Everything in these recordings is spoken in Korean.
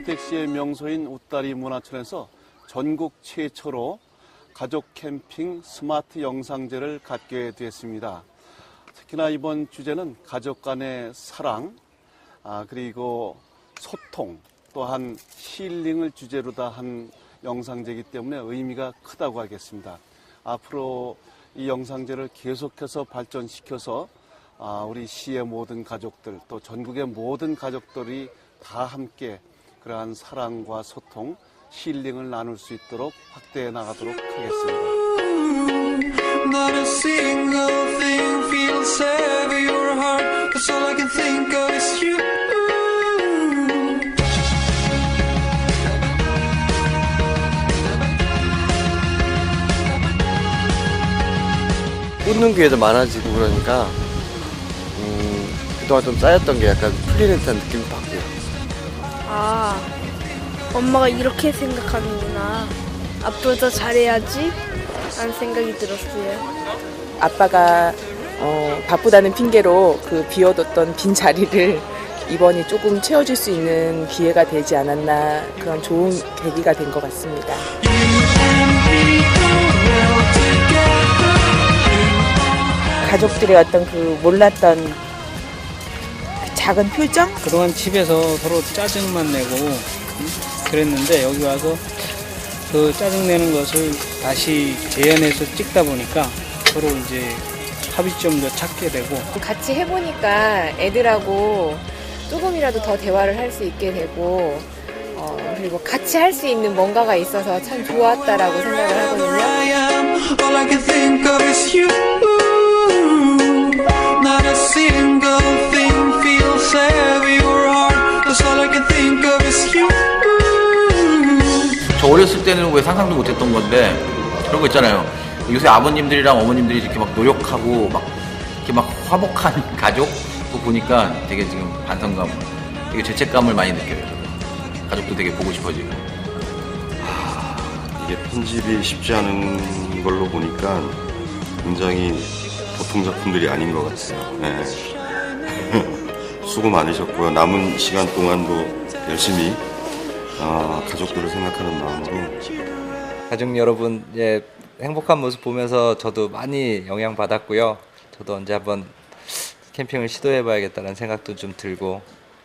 평택시의 명소인 웃다리 문화촌에서 전국 최초로 가족 캠핑 스마트 영상제를 갖게 됐습니다. 특히나 이번 주제는 가족 간의 사랑, 아, 그리고 소통, 또한 힐링을 주제로 다 한 영상제이기 때문에 의미가 크다고 하겠습니다. 앞으로 이 영상제를 계속해서 발전시켜서 아, 우리 시의 모든 가족들 또 전국의 모든 가족들이 다 함께 그러한 사랑과 소통, 힐링을 나눌 수 있도록 확대해 나가도록 하겠습니다. 웃는 기회도 많아지고 그러니까 음, 그동안 좀 쌓였던 게 약간 풀리는 듯한 느낌 받고요. 아, 엄마가 이렇게 생각하는구나. 앞으로 더 잘해야지. 라는 생각이 들었어요. 아빠가 어, 바쁘다는 핑계로 그 비워뒀던 빈 자리를 이번이 조금 채워줄 수 있는 기회가 되지 않았나 그런 좋은 계기가 된 것 같습니다. 가족들의 어떤 그 몰랐던 그 작은 표정? 그동안 집에서 서로 짜증만 내고 음, 그랬는데 여기 와서 그 짜증 내는 것을 다시 재현해서 찍다 보니까 서로 이제 합의점도 찾게 되고 같이 해보니까 애들하고 조금이라도 더 대화를 할 수 있게 되고 어, 그리고 같이 할 수 있는 뭔가가 있어서 참 좋았다라고 생각을 하거든요. 어렸을 때는 왜 상상도 못했던 건데 그런 거 있잖아요. 요새 아버님들이랑 어머님들이 이렇게 막 노력하고 막 이렇게 막 화목한 가족 그 보니까 되게 지금 반성감, 되게 죄책감을 많이 느껴요. 가족도 되게 보고 싶어지고. 이게 편집이 쉽지 않은 걸로 보니까 굉장히 보통 작품들이 아닌 것 같아요. 네. 수고 많으셨고요. 남은 시간 동안도 열심히 아, 가족들을 생각하는 마음으로 가족 여러분 예, 행복한 모습 보면서 저도 많이 영향 받았고요. 저도 언제 한번 캠핑을 시도해 봐야겠다는 생각도 좀 들고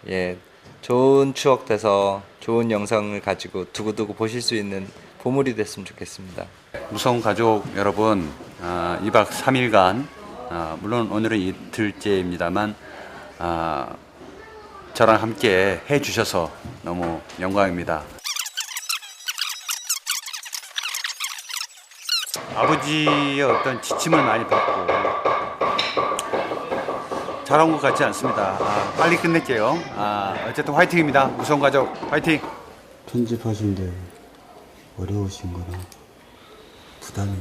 예, 좋은 추억 돼서 좋은 영상을 가지고 두고두고 보실 수 있는 보물이 됐으면 좋겠습니다. 무서운 가족 여러분, 아, 2박 3일간, 아, 물론 오늘은 이틀째입니다만, 아, 저랑 함께 해주셔서 너무 영광입니다. 아버지의 어떤 지침을 많이 받고, 잘한 것 같지 않습니다. 아, 빨리 끝낼게요. 아, 어쨌든 화이팅입니다. 무서운 가족, 화이팅! 편집하신데 어려우신 거나 부담이